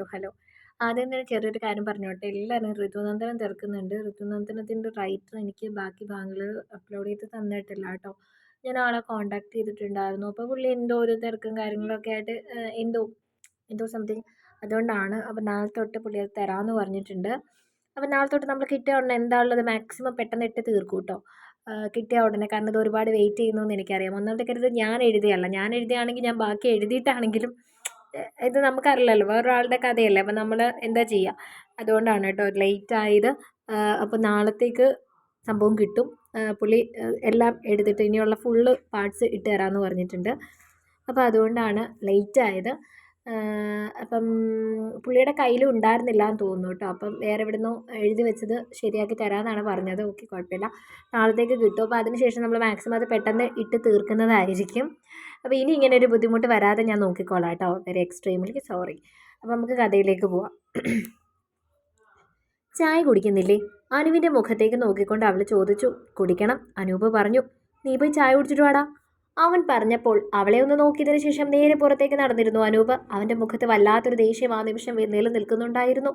Hello hello. ആദ്യം തന്നെ ചെറിയൊരു കാര്യം പറഞ്ഞോട്ടെ. എല്ലാവരും ഋതുനന്ദനം തിരക്കുന്നുണ്ട് ഋതുനന്ദനത്തിന്റെ റൈറ്റർ എനിക്ക് ബാക്കി ഭാഗങ്ങൾ അപ്ലോഡ് ചെയ്ത് തന്നിട്ടില്ല കേട്ടോ. ഞാൻ ആളെ കോണ്ടാക്ട് ചെയ്തിട്ടുണ്ടായിരുന്നു. അപ്പോൾ പുള്ളി എന്തോ ഒരു തിരക്കും കാര്യങ്ങളൊക്കെ ആയിട്ട് എന്തോ എന്തോ സംതിങ് അതുകൊണ്ടാണ്. അപ്പോൾ നാളെ തൊട്ട് പുള്ളി അത് തരാമെന്ന് പറഞ്ഞിട്ടുണ്ട്. അപ്പോൾ നാളെ തൊട്ട് നമ്മൾ കിട്ടിയ ഉടനെ എന്താണുള്ളത് മാക്സിമം പെട്ടെന്ന് ഇട്ട് തീർക്കും കേട്ടോ. കിട്ടിയ ഉടനെ. കാരണം ഇത് ഒരുപാട് വെയിറ്റ് ചെയ്യുന്നു എന്ന് എനിക്കറിയാം. ഒന്നാമത്തെ കരുത് ഞാൻ എഴുതിയല്ല. ഞാൻ എഴുതിയാണെങ്കിൽ ഞാൻ ബാക്കി എഴുതിയിട്ടാണെങ്കിലും ഇത് നമുക്കറിയില്ലല്ലോ. വേറൊരാളുടെ കഥയല്ലേ. അപ്പം നമ്മൾ എന്താ ചെയ്യുക അതുകൊണ്ടാണ് കേട്ടോ ലേറ്റ് ആയത്. അപ്പോൾ നാളത്തേക്ക് സംഭവം കിട്ടും. പുള്ളി എല്ലാം എടുത്തിട്ട് ഇനിയുള്ള ഫുള്ള് പാർട്സ് ഇട്ട് തരാമെന്ന് പറഞ്ഞിട്ടുണ്ട്. അപ്പോൾ അതുകൊണ്ടാണ് ലേറ്റ് ആയത്. അപ്പം പുള്ളിയുടെ കയ്യിലും ഉണ്ടായിരുന്നില്ല എന്ന് തോന്നുന്നു കേട്ടോ. അപ്പം വേറെ എവിടുന്നോ എഴുതി വെച്ചത് ശരിയാക്കി തരാമെന്നാണ് പറഞ്ഞത്. ഓക്കെ കുഴപ്പമില്ല. നാളത്തേക്ക് കിട്ടും. അപ്പോൾ അതിന് ശേഷം നമ്മൾ മാക്സിമം അത് പെട്ടെന്ന് ഇട്ട് തീർക്കുന്നതായിരിക്കും. അപ്പോൾ ഇനി ഇങ്ങനെ ഒരു ബുദ്ധിമുട്ട് വരാതെ ഞാൻ നോക്കിക്കോളാം കേട്ടോ. വെരി എക്സ്ട്രീംലി സോറി അപ്പോൾ നമുക്ക് കഥയിലേക്ക് പോവാം. ചായ കുടിക്കുന്നില്ലേ? അനുവിന്റെ മുഖത്തേക്ക് നോക്കിക്കൊണ്ട് അവൾ ചോദിച്ചു. കുടിക്കണം. അനൂപ് പറഞ്ഞു. നീ പോയി ചായ കുടിച്ചിട്ട് വാടാ. അവൻ പറഞ്ഞപ്പോൾ അവളെ ഒന്ന് നോക്കിയതിനു ശേഷം നേരെ പുറത്തേക്ക് നടന്നിരുന്നു അനൂപ്. അവന്റെ മുഖത്ത് വല്ലാത്തൊരു ദേഷ്യം ആ നിമിഷം നിലനിൽക്കുന്നുണ്ടായിരുന്നു.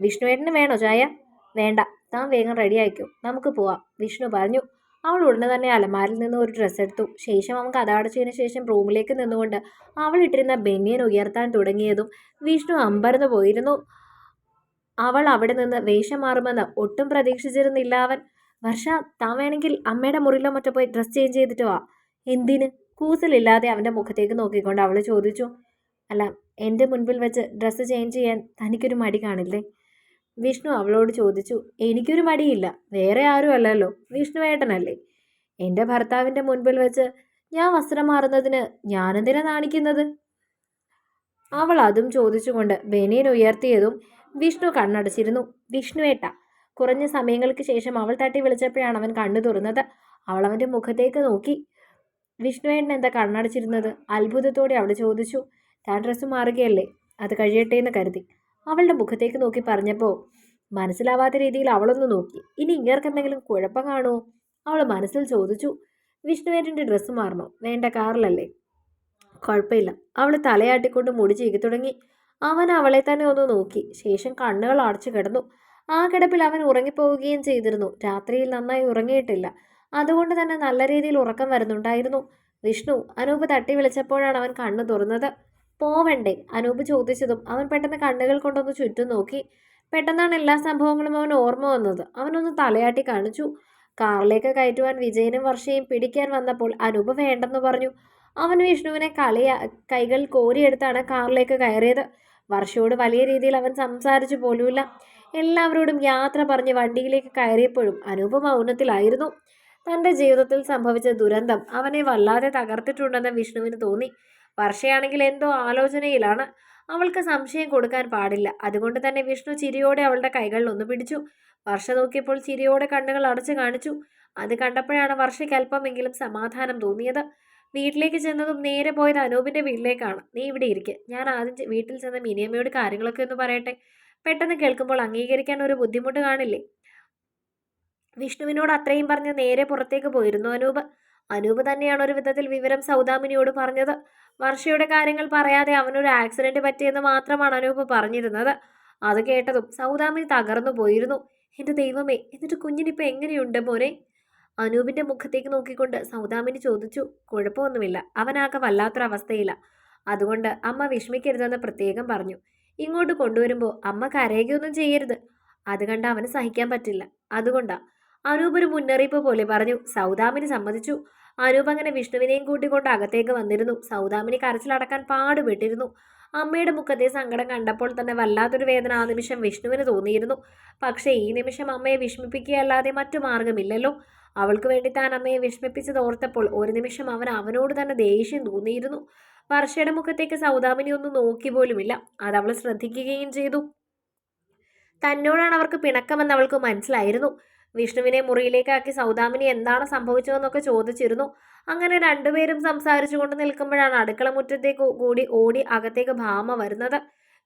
വിഷ്ണുവേട്ടന് വേണോ ചായ? വേണ്ട. താൻ വേഗം റെഡി ആയിക്കോ. നമുക്ക് പോവാം. വിഷ്ണു പറഞ്ഞു. അവൾ ഉടനെ തന്നെ അലമാരിൽ നിന്ന് ഒരു ഡ്രസ്സ് എടുത്തു. ശേഷം അവൻ കഥ ശേഷം റൂമിലേക്ക് നിന്നുകൊണ്ട് അവൾ ഇട്ടിരുന്ന ബെന്നിയൻ ഉയർത്താൻ തുടങ്ങിയതും വിഷ്ണു അമ്പരന്ന് പോയിരുന്നു. അവൾ അവിടെ നിന്ന് വേഷം മാറുമെന്ന് ഒട്ടും പ്രതീക്ഷിച്ചിരുന്നില്ല അവൻ. വർഷ താൻ വേണമെങ്കിൽ അമ്മയുടെ മുറിയിലോ മറ്റോ പോയി ഡ്രസ്സ് ചേഞ്ച് ചെയ്തിട്ട് വാ. എന്തിന്? കൂസലില്ലാതെ അവന്റെ മുഖത്തേക്ക് നോക്കിക്കൊണ്ട് അവൾ ചോദിച്ചു അല്ല എന്റെ മുൻപിൽ വെച്ച് ഡ്രസ്സ് ചേഞ്ച് ചെയ്യാൻ തനിക്കൊരു മടി കാണില്ലേ? വിഷ്ണു അവളോട് ചോദിച്ചു എനിക്കൊരു മടിയില്ല വേറെ ആരും അല്ലല്ലോ വിഷ്ണുവേട്ടനല്ലേ എന്റെ ഭർത്താവിന്റെ മുൻപിൽ വെച്ച് ഞാൻ വസ്ത്രം മാറുന്നതിന് ഞാനെന്തിനാ നാണിക്കുന്നത്? അവൾ അതും ചോദിച്ചുകൊണ്ട് ബനിയൻ ഉയർത്തിയതും വിഷ്ണു കണ്ണടച്ചിരുന്നു. വിഷ്ണുവേട്ട കുറഞ്ഞ സമയങ്ങൾക്ക് ശേഷം അവൾ തട്ടി വിളിച്ചപ്പോഴാണ് അവൻ കണ്ണു തുറന്നത്. അവൾ അവന്റെ മുഖത്തേക്ക് നോക്കി. വിഷ്ണുവേട്ടൻ എന്താ കണ്ണടച്ചിരുന്നത്? അത്ഭുതത്തോടെ അവൾ ചോദിച്ചു. താൻ ഡ്രസ്സ് മാറുകയല്ലേ? അത് കഴിയട്ടെ എന്ന് കരുതി. അവളുടെ മുഖത്തേക്ക് നോക്കി പറഞ്ഞപ്പോൾ മനസ്സിലാവാത്ത രീതിയിൽ അവളൊന്ന് നോക്കി. ഇനി ഇങ്ങേർക്ക് എന്തെങ്കിലും കുഴപ്പം കാണുമോ? അവൾ മനസ്സിൽ ചോദിച്ചു. വിഷ്ണുവേട്ടന്റെ ഡ്രസ്സ് മാറണോ? വേണ്ട കാറിലല്ലേ. കുഴപ്പമില്ല. അവൾ തലയാട്ടിക്കൊണ്ട് മുടി ചീകി തുടങ്ങി. അവൻ അവളെ തന്നെ ഒന്ന് നോക്കി. ശേഷം കണ്ണുകൾ അടച്ചു കിടന്നു. ആ കിടപ്പിൽ അവൻ ഉറങ്ങിപ്പോവുകയും ചെയ്തിരുന്നു. രാത്രിയിൽ നന്നായി ഉറങ്ങിയിട്ടില്ല. അതുകൊണ്ട് തന്നെ നല്ല രീതിയിൽ ഉറക്കം വരുന്നുണ്ടായിരുന്നു. വിഷ്ണു അനൂപ് തട്ടി വിളിച്ചപ്പോഴാണ് അവൻ കണ്ണു തുറന്നത്. പോവണ്ടേ? അനൂപ് ചോദിച്ചതും അവൻ പെട്ടെന്ന് കണ്ണുകൾ കൊണ്ടൊന്ന് ചുറ്റും നോക്കി. പെട്ടെന്നാണ് എല്ലാ സംഭവങ്ങളും അവൻ ഓർമ്മ വന്നത്. അവനൊന്ന് തലയാട്ടി കാണിച്ചു. കാറിലേക്ക് കയറ്റുവാൻ വിജയനും വർഷയും പിടിക്കാൻ വന്നപ്പോൾ അനൂപ് വേണ്ടെന്ന് പറഞ്ഞു. അവൻ വിഷ്ണുവിനെ കളിയ കൈകൾ കോരിയെടുത്താണ് കാറിലേക്ക് കയറിയത്. വർഷയോട് വലിയ രീതിയിൽ അവൻ സംസാരിച്ചു പോലുമില്ല. എല്ലാവരോടും യാത്ര പറഞ്ഞ് വണ്ടിയിലേക്ക് കയറിയപ്പോഴും അനൂപ് മൗനത്തിലായിരുന്നു. തന്റെ ജീവിതത്തിൽ സംഭവിച്ച ദുരന്തം അവനെ വല്ലാതെ തകർത്തിട്ടുണ്ടെന്ന് വിഷ്ണുവിന് തോന്നി. വർഷയാണെങ്കിൽ എന്തോ ആലോചനയിലാണ്. അവൾക്ക് സംശയം കൊടുക്കാൻ പാടില്ല. അതുകൊണ്ട് തന്നെ വിഷ്ണു ചിരിയോടെ അവളുടെ കൈകളിൽ ഒന്ന് പിടിച്ചു. വർഷ നോക്കിയപ്പോൾ ചിരിയോടെ കണ്ണുകൾ അടച്ചു കാണിച്ചു. അത് കണ്ടപ്പോഴാണ് വർഷയ്ക്ക് അല്പമെങ്കിലും സമാധാനം തോന്നിയത്. വീട്ടിലേക്ക് ചെന്നതും നേരെ പോയത് അനൂപിന്റെ വീട്ടിലേക്കാണ്. നീ ഇവിടെ ഇരിക്കുക ഞാൻ ആദ്യം വീട്ടിൽ ചെന്ന മിനിയമ്മയോട് കാര്യങ്ങളൊക്കെ ഒന്ന് പറയട്ടെ. പെട്ടെന്ന് കേൾക്കുമ്പോൾ അംഗീകരിക്കാൻ ഒരു ബുദ്ധിമുട്ട് കാണില്ലേ? വിഷ്ണുവിനോട് അത്രയും പറഞ്ഞ് നേരെ പുറത്തേക്ക് പോയിരുന്നു അനൂപ്. അനൂപ് തന്നെയാണ് ഒരു വിധത്തിൽ വിവരം സൗദാമിനിയോട് പറഞ്ഞത്. വർഷയുടെ കാര്യങ്ങൾ പറയാതെ അവനൊരു ആക്സിഡന്റ് പറ്റിയെന്ന് മാത്രമാണ് അനൂപ് പറഞ്ഞിരുന്നത്. അത് കേട്ടതും സൗദാമിനി തകർന്നു പോയിരുന്നു. എന്റെ ദൈവമേ എന്നിട്ട് കുഞ്ഞിനിപ്പോൾ എങ്ങനെയുണ്ട് മോനെ? അനൂപിന്റെ മുഖത്തേക്ക് നോക്കിക്കൊണ്ട് സൗദാമിനി ചോദിച്ചു. കുഴപ്പമൊന്നുമില്ല. അവനാകെ വല്ലാത്തൊരവസ്ഥയില്ല അതുകൊണ്ട് അമ്മ വിഷമിക്കരുതെന്ന് പ്രത്യേകം പറഞ്ഞു. ഇങ്ങോട്ട് കൊണ്ടുവരുമ്പോൾ അമ്മ കരയുകയൊന്നും ചെയ്യരുത്. അത് കണ്ട് അവന് സഹിക്കാൻ പറ്റില്ല. അതുകൊണ്ടാ അനൂപ് ഒരു മുന്നറിയിപ്പ് പോലെ പറഞ്ഞു. സൗദാമിനി സമ്മതിച്ചു. അനൂപ് അങ്ങനെ വിഷ്ണുവിനെയും കൂട്ടിക്കൊണ്ട് അകത്തേക്ക് വന്നിരുന്നു. സൗദാമിനി കരച്ചിലടക്കാൻ പാടുപെട്ടിരുന്നു. അമ്മയുടെ മുഖത്തെ സങ്കടം കണ്ടപ്പോൾ തന്നെ വല്ലാത്തൊരു വേദന ആ നിമിഷം വിഷ്ണുവിന് തോന്നിയിരുന്നു. പക്ഷേ ഈ നിമിഷം അമ്മയെ വിഷമിപ്പിക്കുകയല്ലാതെ മറ്റു മാർഗമില്ലല്ലോ അവൾക്ക് വേണ്ടി താൻ അമ്മയെ വിഷമിപ്പിച്ചത് ഓർത്തപ്പോൾ ഒരു നിമിഷം അവൻ അവനോട് തന്നെ ദേഷ്യം തോന്നിയിരുന്നു. വർഷയുടെ മുഖത്തേക്ക് സൗദാമിനി ഒന്നും നോക്കി പോലുമില്ല. അത് അവൾ ശ്രദ്ധിക്കുകയും ചെയ്തു. തന്നോടാണ് അവർക്ക് പിണക്കമെന്ന് അവൾക്ക് മനസ്സിലായിരുന്നു. വിഷ്ണുവിനെ മുറിയിലേക്കാക്കി സൗദാമിനി എന്താണ് സംഭവിച്ചതെന്നൊക്കെ ചോദിച്ചിരുന്നു. അങ്ങനെ രണ്ടുപേരും സംസാരിച്ചുകൊണ്ട് നിൽക്കുമ്പോഴാണ് അടുക്കള മുറ്റത്തേക്ക് കൂടി ഓടി അകത്തേക്ക് ഭാമ വരുന്നത്.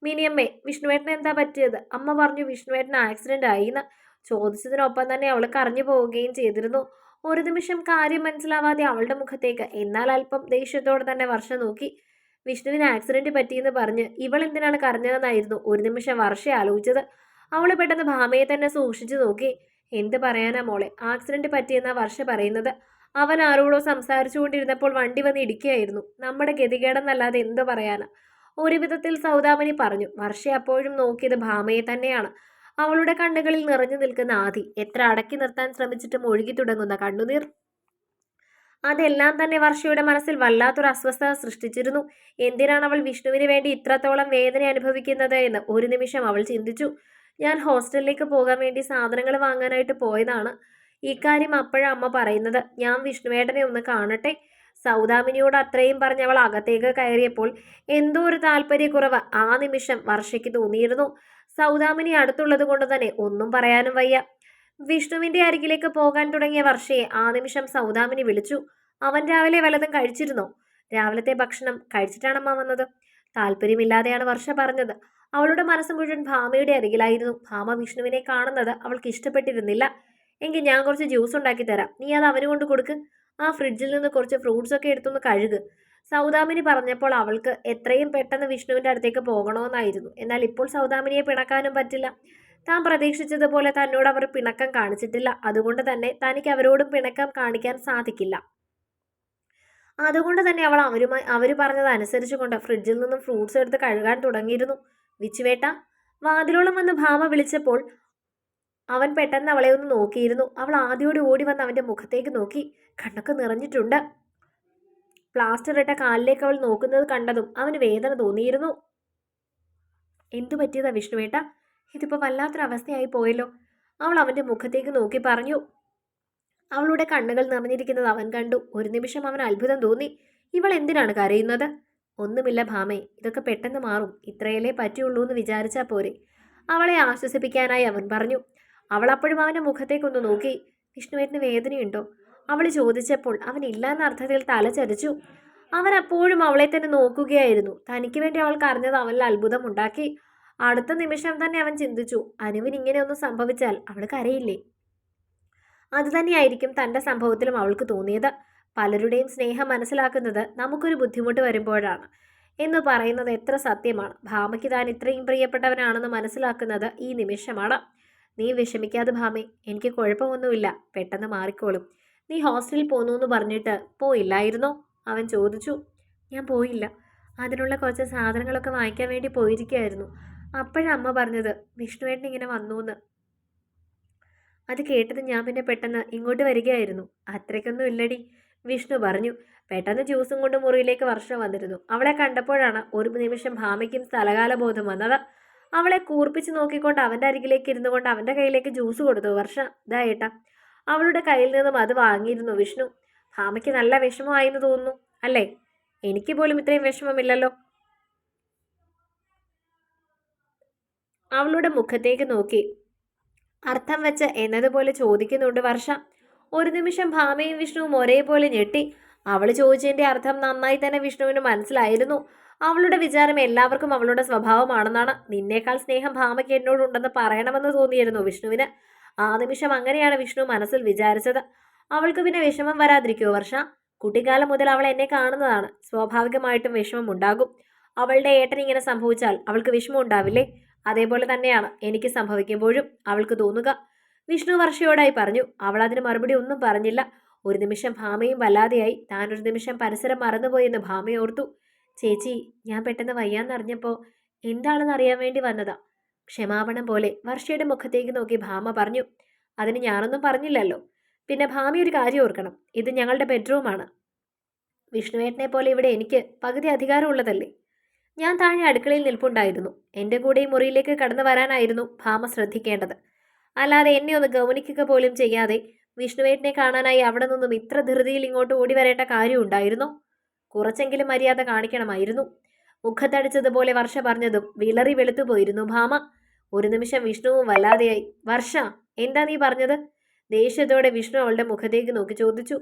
മിനിയമ്മേ വിഷ്ണുവേട്ടന് എന്താ പറ്റിയത്? അമ്മ പറഞ്ഞു വിഷ്ണുവേട്ടന് ആക്സിഡന്റ് ആയിന്ന്. ചോദിച്ചതിനൊപ്പം തന്നെ അവൾ കരഞ്ഞു പോവുകയും ചെയ്തിരുന്നു. ഒരു നിമിഷം കാര്യം മനസ്സിലാവാതെ അവളുടെ മുഖത്തേക്ക് എന്നാൽ അല്പം ദേഷ്യത്തോടെ തന്നെ വർഷം നോക്കി. വിഷ്ണുവിന് ആക്സിഡന്റ് പറ്റിയെന്ന് പറഞ്ഞ് ഇവൾ എന്തിനാണ് കരഞ്ഞതെന്നായിരുന്നു ഒരു നിമിഷം വർഷ ആലോചിച്ചത്. അവൾ പെട്ടെന്ന് ഭാമയെ തന്നെ സൂക്ഷിച്ചു നോക്കി. എന്ത് പറയാനാ മോളെ? ആക്സിഡന്റ് പറ്റിയെന്ന വർഷ പറയുന്നത്. അവൻ ആരോടോ സംസാരിച്ചുകൊണ്ടിരുന്നപ്പോൾ വണ്ടി വന്ന് ഇടിക്കുകയായിരുന്നു. നമ്മുടെ ഗതികേടെന്നല്ലാതെ എന്ത് പറയാനാ? ഒരു വിധത്തിൽ സൗദാമനി പറഞ്ഞു വർഷ അപ്പോഴും നോക്കിയത് ഭാമയെ തന്നെയാണ്. അവളുടെ കണ്ണുകളിൽ നിറഞ്ഞു നിൽക്കുന്ന ആദി എത്ര അടക്കി നിർത്താൻ ശ്രമിച്ചിട്ടും ഒഴുകി തുടങ്ങുന്ന കണ്ണുനീർ? അതെല്ലാം തന്നെ വർഷയുടെ മനസ്സിൽ വല്ലാത്തൊരു അസ്വസ്ഥത സൃഷ്ടിച്ചിരുന്നു. എന്തിനാണ് അവൾ വിഷ്ണുവിന് വേണ്ടി ഇത്രത്തോളം വേദന അനുഭവിക്കുന്നത് എന്ന് ഒരു നിമിഷം അവൾ ചിന്തിച്ചു. ഞാൻ ഹോസ്റ്റലിലേക്ക് പോകാൻ വേണ്ടി സാധനങ്ങൾ വാങ്ങാനായിട്ട് പോയതാണ്. ഇക്കാര്യം അപ്പോഴാ അമ്മ പറയുന്നത്. ഞാൻ വിഷ്ണുവേട്ടനെ ഒന്ന് കാണട്ടെ. സൗദാമിനിയോട് അത്രയും പറഞ്ഞ് അവൾ അകത്തേക്ക് കയറിയപ്പോൾ എന്തോ ഒരു താല്പര്യക്കുറവ് ആ നിമിഷം വർഷയ്ക്ക് തോന്നിയിരുന്നു. സൗദാമിനി അടുത്തുള്ളത് കൊണ്ട് തന്നെ ഒന്നും പറയാനും വയ്യ. വിഷ്ണുവിന്റെ അരികിലേക്ക് പോകാൻ തുടങ്ങിയ വർഷയെ ആ നിമിഷം സൗദാമിനി വിളിച്ചു. അവൻ രാവിലെ വല്ലതും കഴിച്ചിരുന്നോ? രാവിലത്തെ ഭക്ഷണം കഴിച്ചിട്ടാണമ്മ വന്നത്. താല്പര്യമില്ലാതെയാണ് വർഷ പറഞ്ഞത്. അവളുടെ മനസ്സ് മുഴുവൻ ഭാമയുടെ അരികിലായിരുന്നു. ഭാമ വിഷ്ണുവിനെ കാണുന്നത് അവൾക്ക് ഇഷ്ടപ്പെട്ടിരുന്നില്ല. എങ്കിൽ ഞാൻ കുറച്ച് ജ്യൂസ് ഉണ്ടാക്കി തരാം. നീ അത് അവന് കൊണ്ട് കൊടുക്ക്. ആ ഫ്രിഡ്ജിൽ നിന്ന് കുറച്ച് ഫ്രൂട്ട്സ് ഒക്കെ എടുത്തൊന്ന് കഴുക്. സൗദാമിനി പറഞ്ഞപ്പോൾ അവൾക്ക് എത്രയും പെട്ടെന്ന് വിഷ്ണുവിന്റെ അടുത്തേക്ക് പോകണമെന്നായിരുന്നു. എന്നാൽ ഇപ്പോൾ സൗദാമിനിയെ പിണക്കാനും പറ്റില്ല. താൻ പ്രതീക്ഷിച്ചതുപോലെ തന്നോട് അവർ പിണക്കം കാണിച്ചിട്ടില്ല. അതുകൊണ്ട് തന്നെ തനിക്ക് അവരോടും പിണക്കം കാണിക്കാൻ സാധിക്കില്ല. അതുകൊണ്ട് തന്നെ അവൾ അവരുമായി അവർ പറഞ്ഞത് അനുസരിച്ചുകൊണ്ട് ഫ്രിഡ്ജിൽ നിന്നും ഫ്രൂട്ട്സ് എടുത്ത് കഴുകാൻ തുടങ്ങിയിരുന്നു. വിച്ചുവേട്ട വാതിലോളം വന്ന് ഭാമ വിളിച്ചപ്പോൾ അവൻ പെട്ടെന്ന് അവളെ ഒന്ന് നോക്കിയിരുന്നു. അവൾ ആദ്യോടെ ഓടി വന്ന് അവന്റെ മുഖത്തേക്ക് നോക്കി. കണ്ണൊക്കെ നിറഞ്ഞിട്ടുണ്ട്. പ്ലാസ്റ്റർ ഇട്ട കാലിലേക്ക് അവൾ നോക്കുന്നത് കണ്ടതും അവന് വേദന തോന്നിയിരുന്നു. എന്തു പറ്റിയതാ വിഷ്ണുവേട്ട? ഇതിപ്പോൾ വല്ലാത്തൊരവസ്ഥയായി പോയല്ലോ. അവൾ അവന്റെ മുഖത്തേക്ക് നോക്കി പറഞ്ഞു. അവളുടെ കണ്ണുകൾ നിറഞ്ഞിരിക്കുന്നത് അവൻ കണ്ടു. ഒരു നിമിഷം അവൻ അത്ഭുതം തോന്നി. ഇവൾ എന്തിനാണ് കരയുന്നത്? ഒന്നുമില്ല ഭാമേ ഇതൊക്കെ പെട്ടെന്ന് മാറും. ഇത്രയല്ലേ പറ്റുള്ളൂ എന്ന് വിചാരിച്ചാൽ പോരെ. അവളെ ആശ്വസിപ്പിക്കാനായി അവൻ പറഞ്ഞു. അവൾ അപ്പോഴും അവന്റെ മുഖത്തേക്കൊന്ന് നോക്കി. വിഷ്ണുവേട്ടന് വേദനയുണ്ടോ? അവൾ ചോദിച്ചപ്പോൾ അവൻ ഇല്ല എന്ന അർത്ഥത്തിൽ തല ചരിച്ചു. അവൻ അപ്പോഴും അവളെ തന്നെ നോക്കുകയായിരുന്നു. തനിക്ക് വേണ്ടി അവൾ കരഞ്ഞത് അവനിൽ അത്ഭുതമുണ്ടാക്കി അടുത്ത നിമിഷം തന്നെ അവൻ ചിന്തിച്ചു അനുവിന് ഇങ്ങനെയൊന്നും സംഭവിച്ചാൽ അവൾ കരയില്ലേ അതുതന്നെയായിരിക്കും തന്റെ സംഭവത്തിലും അവൾക്ക് തോന്നിയത്. പലരുടെയും സ്നേഹം മനസ്സിലാക്കുന്നത് നമുക്കൊരു ബുദ്ധിമുട്ട് വരുമ്പോഴാണ്. എന്ന് പറയുന്നത് എത്ര സത്യമാണ്. ഭാമയ്ക്ക് താൻ ഇത്രയും പ്രിയപ്പെട്ടവനാണെന്ന് മനസ്സിലാക്കുന്നത് ഈ നിമിഷമാണ്. നീ വിഷമിക്കാതെ ഭാമി എനിക്ക് കുഴപ്പമൊന്നുമില്ല. പെട്ടെന്ന് മാറിക്കോളും. നീ ഹോസ്റ്റലിൽ പോന്നു എന്ന് പറഞ്ഞിട്ട് പോയില്ലായിരുന്നോ? അവൻ ചോദിച്ചു. ഞാൻ പോയില്ല. അതിനുള്ള കുറച്ച് സാധനങ്ങളൊക്കെ വാങ്ങിക്കാൻ വേണ്ടി പോയിരിക്കുകയായിരുന്നു. അപ്പോഴമ്മ പറഞ്ഞത് വിഷ്ണുവേട്ടൻ ഇങ്ങനെ വന്നു എന്ന് അത് കേട്ടത് ഞാൻ പിന്നെ പെട്ടെന്ന് ഇങ്ങോട്ട് വരികയായിരുന്നു. അത്രയ്ക്കൊന്നും ഇല്ലടി. വിഷ്ണു പറഞ്ഞു. പെട്ടെന്ന് ജ്യൂസും കൊണ്ട് മുറിയിലേക്ക് വർഷം വന്നിരുന്നു. അവളെ കണ്ടപ്പോഴാണ് ഒരു നിമിഷം ഭാമയ്ക്കും സ്ഥലകാല ബോധം വന്നത്. അവളെ കൂർപ്പിച്ച് നോക്കിക്കൊണ്ട് അവന്റെ അരികിലേക്ക് ഇരുന്നു കൊണ്ട് അവന്റെ കയ്യിലേക്ക് ജ്യൂസ് കൊടുത്തു. വർഷ ഇതായിട്ട അവളുടെ കയ്യിൽ നിന്നും അത് വാങ്ങിയിരുന്നു വിഷ്ണു. ഭാമയ്ക്ക് നല്ല വിഷമമായെന്ന് തോന്നുന്നു അല്ലേ? എനിക്ക് പോലും ഇത്രയും വിഷമമില്ലല്ലോ. അവളുടെ മുഖത്തേക്ക് നോക്കി. അർത്ഥം വെച്ച് എന്നതുപോലെ ചോദിക്കുന്നുണ്ട് വർഷ. ഒരു നിമിഷം ഭാമയും വിഷ്ണുവും ഒരേപോലെ ഞെട്ടി. അവൾ ചോദിച്ചതിന്റെ അർത്ഥം നന്നായി തന്നെ വിഷ്ണുവിന് മനസ്സിലായിരുന്നു. അവളുടെ വിചാരം എല്ലാവർക്കും അവളുടെ സ്വഭാവമാണെന്നാണ്. നിന്നേക്കാൾ സ്നേഹം ഭാമയ്ക്ക് എന്നോടുണ്ടെന്ന് പറയണമെന്ന് തോന്നിയിരുന്നു വിഷ്ണുവിന്. ആ നിമിഷം അങ്ങനെയാണ് വിഷ്ണു മനസ്സിൽ വിചാരിച്ചത്. അവൾക്ക് പിന്നെ വിഷമം വരാതിരിക്കുമോ വർഷ? കുട്ടിക്കാലം മുതൽ അവൾ എന്നെ കാണുന്നതാണ്. സ്വാഭാവികമായിട്ടും വിഷമം ഉണ്ടാകും. അവളുടെ ഏട്ടൻ ഇങ്ങനെ സംഭവിച്ചാൽ അവൾക്ക് വിഷമം ഉണ്ടാവില്ലേ? അതേപോലെ തന്നെയാണ് എനിക്ക് സംഭവിക്കുമ്പോഴും അവൾക്ക് തോന്നുക. വിഷ്ണു വർഷയോടായി പറഞ്ഞു അവൾ അതിന് മറുപടി ഒന്നും പറഞ്ഞില്ല. ഒരു നിമിഷം ഭാമയും വല്ലാതെയായി. താൻ ഒരു നിമിഷം പരിസരം മറന്നുപോയെന്ന് ഭാമ ഓർത്തു. ചേച്ചി ഞാൻ പെട്ടെന്ന് വയ്യാന്നറിഞ്ഞപ്പോൾ എന്താണെന്ന് അറിയാൻ വേണ്ടി വന്നതാ. ക്ഷമാപണം പോലെ വർഷയുടെ മുഖത്തേക്ക് നോക്കി ഭാമ പറഞ്ഞു അതിന് ഞാനൊന്നും പറഞ്ഞില്ലല്ലോ. പിന്നെ ഭാമി ഒരു കാര്യം ഓർക്കണം. ഇത് ഞങ്ങളുടെ ബെഡ്റൂമാണ്. വിഷ്ണുവേട്ടനെ പോലെ ഇവിടെ എനിക്ക് പകുതി അധികാരമുള്ളതല്ലേ ഞാൻ താഴെ അടുക്കളയിൽ നിൽപ്പുണ്ടായിരുന്നു. എന്റെ കൂടെ ഈ മുറിയിലേക്ക് കടന്നു വരാനായിരുന്നു ഭാമ ശ്രദ്ധിക്കേണ്ടത്. അല്ലാതെ എന്നെ ഒന്ന് ഗൗനിക്കുക പോലും ചെയ്യാതെ വിഷ്ണുവേട്ടനെ കാണാനായി അവിടെ നിന്നും ഇത്ര ധൃതിയിൽ ഇങ്ങോട്ട് ഓടി വരേണ്ട കാര്യമുണ്ടായിരുന്നു കുറച്ചെങ്കിലും മര്യാദ കാണിക്കണമായിരുന്നു. മുഖത്തടിച്ചതുപോലെ വർഷ പറഞ്ഞതും വിളറി വെളുത്തു പോയിരുന്നു ഭാമ. ഒരു നിമിഷം വിഷ്ണുവും വല്ലാതെയായി. വർഷ എന്താ നീ പറഞ്ഞത്? ദേഷ്യത്തോടെ വിഷ്ണു അവളുടെ മുഖത്തേക്ക് നോക്കി ചോദിച്ചു.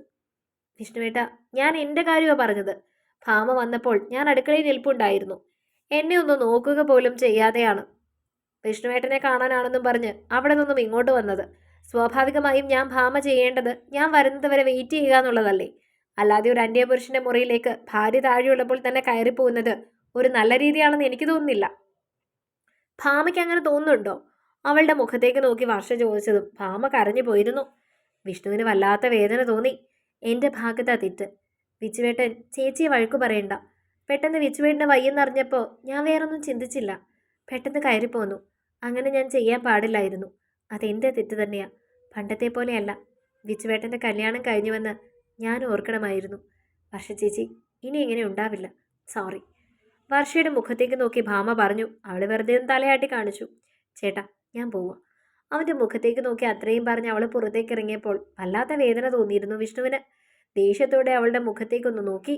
വിഷ്ണുവേട്ട ഞാൻ എന്റെ കാര്യമാണ് പറഞ്ഞത്. ഭാമ വന്നപ്പോൾ ഞാൻ അടുക്കളയിൽ നിൽപ്പുണ്ടായിരുന്നു. എന്നെ ഒന്ന് നോക്കുക പോലും ചെയ്യാതെയാണ്. വിഷ്ണുവേട്ടനെ കാണാനാണെന്നും പറഞ്ഞ് അവിടെ നിന്നും ഇങ്ങോട്ട് വന്നത്. സ്വാഭാവികമായും ഞാൻ ഭാമ ചെയ്യേണ്ടത് ഞാൻ വരുന്നത് വരെ വെയിറ്റ് ചെയ്യുക എന്നുള്ളതല്ലേ? അല്ലാതെ ഒരു അന്യപുരുഷന്റെ മുറിയിലേക്ക് ഭാര്യ താഴെയുള്ളപ്പോൾ തന്നെ കയറിപ്പോകുന്നത് ഒരു നല്ല രീതിയാണെന്ന് എനിക്ക് തോന്നുന്നില്ല. ഭാമയ്ക്ക് അങ്ങനെ തോന്നുന്നുണ്ടോ? അവളുടെ മുഖത്തേക്ക് നോക്കി വർഷ ചോദിച്ചതും ഭാമ കരഞ്ഞു പോയിരുന്നു. വിഷ്ണുവിന് വല്ലാത്ത വേദന തോന്നി. എന്റെ ഭാഗത്താ തെറ്റ്. വിച്ചുവേട്ടൻ ചേച്ചിയെ വഴക്കു പറയണ്ട. പെട്ടെന്ന് വിച്ചുവേട്ടന്റെ വയ്യെന്നറിഞ്ഞപ്പോൾ ഞാൻ വേറൊന്നും ചിന്തിച്ചില്ല. പെട്ടെന്ന് കയറിപ്പോന്നു. അങ്ങനെ ഞാൻ ചെയ്യാൻ പാടില്ലായിരുന്നു. അതെന്റെ തെറ്റ് തന്നെയാ. പണ്ടത്തെ പോലെയല്ല. വിച്ചുവേട്ടന്റെ കല്യാണം കഴിഞ്ഞുവെന്ന് ഞാൻ ഓർക്കണമായിരുന്നു. വർഷ ചേച്ചി ഇനി ഇങ്ങനെ ഉണ്ടാവില്ല. സോറി. വർഷയുടെ മുഖത്തേക്ക് നോക്കി ഭാമ പറഞ്ഞു അവൾ വെറുതെ ഒന്ന് തലയാട്ടി കാണിച്ചു. ചേട്ടാ ഞാൻ പോവാം. അവന്റെ മുഖത്തേക്ക് നോക്കി അത്രയും പറഞ്ഞ് അവൾ പുറത്തേക്ക് ഇറങ്ങിയപ്പോൾ വല്ലാത്ത വേദന തോന്നിയിരുന്നു വിഷ്ണുവിന്. ദേഷ്യത്തോടെ അവളുടെ മുഖത്തേക്കൊന്ന് നോക്കി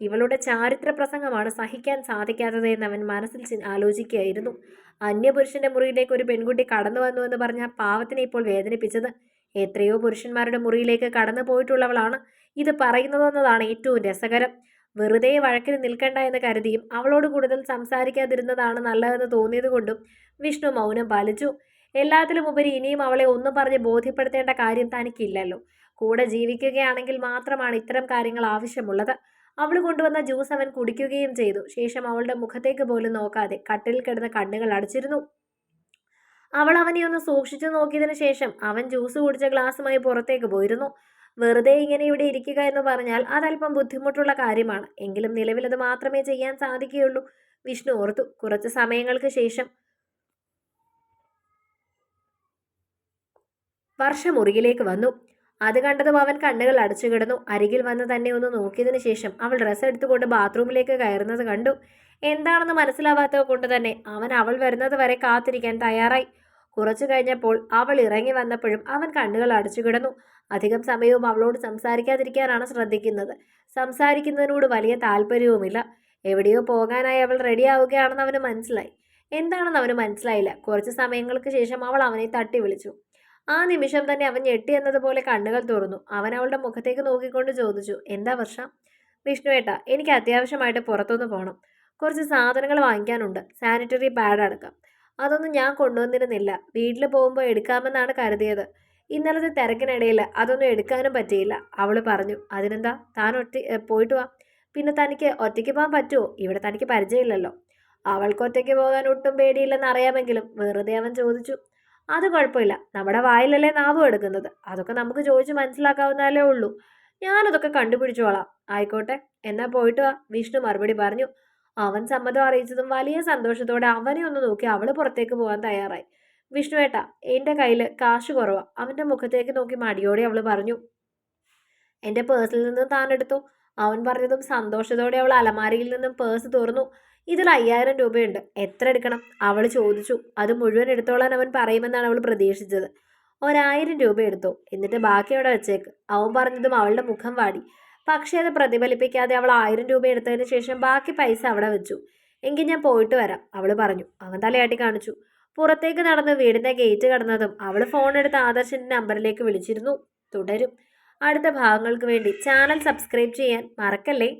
ഇവളുടെ ചാരിത്ര പ്രസംഗമാണ് സഹിക്കാൻ സാധിക്കാത്തത് എന്ന് അവൻ മനസ്സിൽ ആലോചിക്കുകയായിരുന്നു. അന്യപുരുഷന്റെ മുറിയിലേക്ക് ഒരു പെൺകുട്ടി കടന്നു വന്നു എന്ന് പറഞ്ഞ പാവത്തിനെ ഇപ്പോൾ വേദനിപ്പിച്ചത്. എത്രയോ പുരുഷന്മാരുടെ മുറിയിലേക്ക് കടന്നു പോയിട്ടുള്ളവളാണ് ഇത് പറയുന്നതെന്നതാണ് ഏറ്റവും രസകരം. വെറുതെ വഴക്കിന് നിൽക്കണ്ട എന്ന് കരുതിയും അവളോട് കൂടുതൽ സംസാരിക്കാതിരുന്നതാണ് നല്ലതെന്ന് തോന്നിയതുകൊണ്ടും വിഷ്ണു മൗനം പാലിച്ചു. എല്ലാത്തിലും ഉപരി ഇനിയും അവളെ ഒന്നും പറഞ്ഞ് ബോധ്യപ്പെടുത്തേണ്ട കാര്യം തനിക്കില്ലല്ലോ. കൂടെ ജീവിക്കുകയാണെങ്കിൽ മാത്രമാണ് ഇത്തരം കാര്യങ്ങൾ ആവശ്യമുള്ളത്. അവൾ കൊണ്ടുവന്ന ജ്യൂസ് അവൻ കുടിക്കുകയും ചെയ്തു. ശേഷം അവളുടെ മുഖത്തേക്ക് പോലും നോക്കാതെ കട്ടിൽ കിടന്ന കണ്ണുകൾ അടച്ചിരുന്നു. അവൾ അവനെ ഒന്ന് സൂക്ഷിച്ചു നോക്കിയതിനു ശേഷം അവൻ ജ്യൂസ് കുടിച്ച ഗ്ലാസ്സുമായി പുറത്തേക്ക് പോയിരുന്നു. വെറുതെ ഇങ്ങനെ ഇവിടെ ഇരിക്കുക എന്ന് പറഞ്ഞാൽ അതല്പം ബുദ്ധിമുട്ടുള്ള കാര്യമാണ്. എങ്കിലും നിലവിലത് മാത്രമേ ചെയ്യാൻ സാധിക്കുകയുള്ളൂ. വിഷ്ണു ഓർത്തു. കുറച്ച് സമയങ്ങൾക്ക് ശേഷം വർഷമുറിയിലേക്ക് വന്നു. അത് കണ്ടതും അവൻ കണ്ണുകൾ അടച്ചു കിടന്നു. അരികിൽ വന്ന് തന്നെ ഒന്ന് നോക്കിയതിനു ശേഷം അവൾ ഡ്രസ്സ് എടുത്തുകൊണ്ട് ബാത്റൂമിലേക്ക് കയറുന്നത് കണ്ടു. എന്താണെന്ന് മനസ്സിലാവാത്തത് കൊണ്ട് തന്നെ അവൻ അവൾ വരുന്നത് വരെ കാത്തിരിക്കാൻ തയ്യാറായി. കുറച്ചു കഴിഞ്ഞപ്പോൾ അവൾ ഇറങ്ങി വന്നപ്പോഴും അവൻ കണ്ണുകൾ അടച്ചു കിടന്നു. അധികം സമയവും അവളോട് സംസാരിക്കാതിരിക്കാനാണ് ശ്രദ്ധിക്കുന്നത്. സംസാരിക്കുന്നതിനോട് വലിയ താല്പര്യവുമില്ല. എവിടെയോ പോകാനായി അവൾ റെഡിയാവുകയാണെന്ന് അവന് മനസ്സിലായി. എന്താണെന്ന് അവന് മനസ്സിലായില്ല. കുറച്ച് സമയങ്ങൾക്ക് ശേഷം അവൾ അവനെ തട്ടി വിളിച്ചു. ആ നിമിഷം തന്നെ അവൻ ഞെട്ടി എന്നതുപോലെ കണ്ണുകൾ തുറന്നു. അവൻ അവളുടെ മുഖത്തേക്ക് നോക്കിക്കൊണ്ട് ചോദിച്ചു എന്താ വർഷ? വിഷ്ണുവേട്ട എനിക്ക് അത്യാവശ്യമായിട്ട് പുറത്തുനിന്ന് പോകണം കുറച്ച് സാധനങ്ങൾ വാങ്ങിക്കാനുണ്ട്. സാനിറ്ററി പാഡ് അടക്കം. അതൊന്നും ഞാൻ കൊണ്ടുവന്നിരുന്നില്ല. വീട്ടിൽ പോകുമ്പോൾ എടുക്കാമെന്നാണ് കരുതിയത്. ഇന്നലത്തെ തിരക്കിനിടയിൽ അതൊന്നും എടുക്കാനും പറ്റിയില്ല. അവൾ പറഞ്ഞു അതിനെന്താ? താൻ ഒറ്റ പോയിട്ട് വാ. പിന്നെ തനിക്ക് ഒറ്റയ്ക്ക് പോകാൻ പറ്റുമോ ഇവിടെ തനിക്ക് പരിചയമില്ലല്ലോ. അവൾക്ക് ഒറ്റയ്ക്ക് പോകാൻ ഒട്ടും പേടിയില്ലെന്ന് അറിയാമെങ്കിലും വെറുതെ അവൻ ചോദിച്ചു അത് കുഴപ്പമില്ല. നമ്മുടെ വായിലല്ലേ നാവ് എടുക്കുന്നത് അതൊക്കെ നമുക്ക് ചോദിച്ച് മനസ്സിലാക്കാവുന്നതല്ലേ ഉള്ളൂ. ഞാനതൊക്കെ കണ്ടുപിടിച്ചോളാം. ആയിക്കോട്ടെ. എന്നാ പോയിട്ട് വാ. വിഷ്ണു മറുപടി പറഞ്ഞു. അവൻ സമ്മതം അറിയിച്ചതും വലിയ സന്തോഷത്തോടെ അവനെ ഒന്ന് നോക്കി അവൾ പുറത്തേക്ക് പോകാൻ തയ്യാറായി. വിഷ്ണു ഏട്ടാ എന്റെ കയ്യിൽ കാശ് കുറവാ. അവന്റെ മുഖത്തേക്ക് നോക്കി മടിയോടെ അവൾ പറഞ്ഞു. എന്റെ പേഴ്സിൽ നിന്ന് താൻ എടുത്തു. അവൻ പറഞ്ഞതും സന്തോഷത്തോടെ അവൾ അലമാരിയിൽ നിന്നും പേഴ്സ് തുറന്നു. ഇതിൽ അയ്യായിരം രൂപയുണ്ട്. എത്ര എടുക്കണം? അവൾ ചോദിച്ചു. അത് മുഴുവൻ എടുത്തോളാൻ അവൻ പറയുമെന്നാണ് അവൾ പ്രതീക്ഷിച്ചത്. ഒരായിരം രൂപ എടുത്തു. എന്നിട്ട് ബാക്കി അവിടെ വെച്ചേക്ക്. അവൻ പറഞ്ഞതും അവളുടെ മുഖം വാടി. പക്ഷേ അത് പ്രതിഫലിപ്പിക്കാതെ അവൾ ആയിരം രൂപ എടുത്തതിന് ശേഷം ബാക്കി പൈസ അവിടെ വെച്ചു. എങ്കിൽ ഞാൻ പോയിട്ട് വരാം അവൾ പറഞ്ഞു. അവൻ തലയാട്ടി കാണിച്ചു. പുറത്തേക്ക് നടന്ന് വീടിന്റെ ഗേറ്റ് കടന്നതും അവൾ ഫോൺ എടുത്ത് ആദർശിന്റെ നമ്പറിലേക്ക് വിളിച്ചിരുന്നു. തുടരും. അടുത്ത ഭാഗങ്ങൾക്ക് വേണ്ടി ചാനൽ സബ്സ്ക്രൈബ് ചെയ്യാൻ മറക്കല്ലേ?